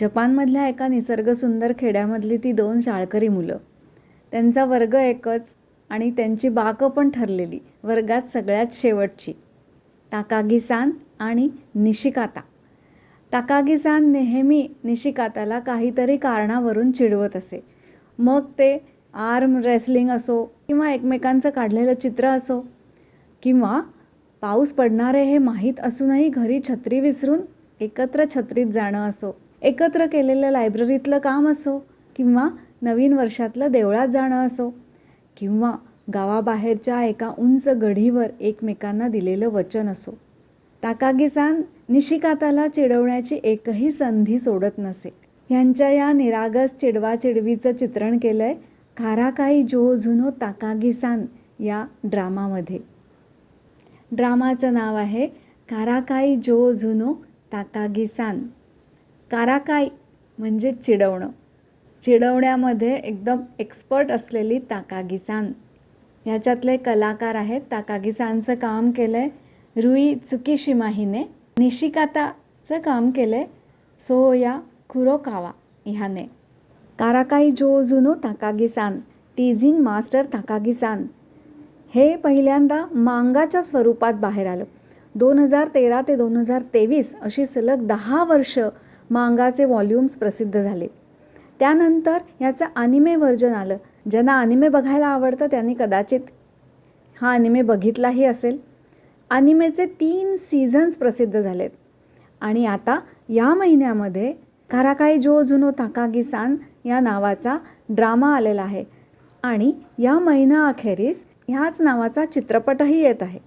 जपानमधल्या एका निसर्गसुंदर खेड्यामधली ती दोन शाळकरी मुलं. त्यांचा वर्ग एकच आणि त्यांची बाकं पण ठरलेली वर्गात सगळ्यात शेवटची. ताकागीसान आणि निशिकाता. ताकागीसान नेहमी निशिकाताला काहीतरी कारणावरून चिडवत असे. मग ते आर्म रेसलिंग असो किंवा एकमेकांचं काढलेलं चित्र असो किंवा पाऊस पडणारे हे माहीत असूनही घरी छत्री विसरून एकत्र छत्रीत जाणं असो. एकत्र केलेलं लायब्ररीतलं काम असो किंवा नवीन वर्षातलं देवळात जाणं असो किंवा गावाबाहेरच्या एका उंच गढीवर एकमेकांना दिलेलं वचन असो. ताकागीसान निशिकाताला चिडवण्याची एकही संधी सोडत नसे. ह्यांच्या या निरागस चिडवाचिडवीचं चित्रण केलं आहे खाराकाई जो झुनो ताकागीसान या ड्रामामध्ये. ड्रामाचं नाव आहे काराकाई जो झुनो ताकागीसान. काराकाई म्हणजे चिडवणं. चिडवण्यामध्ये एकदम एक्सपर्ट असलेली ताकागीसान ह्याच्यातले कलाकार आहेत. ताकागीसानचं काम केलं आहे रुई चुकीशिमा हिने निशिकाताचं काम केलं आहे सोया कुरोकावा ह्याने. काराकाई जो जुनो ताकागीसान टीझिंग मास्टर ताकागीसान हे पहिल्यांदा मांगाच्या स्वरूपात बाहेर आलं. दोन हजार तेरा ते दोन हजार तेवीस अशी सलग दहा वर्ष मांगाचे व्हॉल्यूम्स प्रसिद्ध झाले. त्यानंतर ह्याचं अनिमे व्हर्जन आलं. ज्यांना अनिमे बघायला आवडतं त्यांनी कदाचित हा अनिमे बघितलाही असेल. अनिमेचे तीन सीझन्स प्रसिद्ध झालेत. आणि आता या महिन्यामध्ये काराकाई जो जुनो ताकागी सान या नावाचा ड्रामा आलेला आहे. आणि या महिनाअखेरीस ह्याच नावाचा चित्रपटही येत आहे.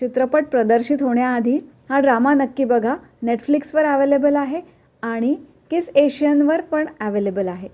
चित्रपट प्रदर्शित होण्याआधी हा ड्रामा नक्की बघा. नेटफ्लिक्सवर अवेलेबल आहे आणि किस एशियनवर पण अवेलेबल आहे.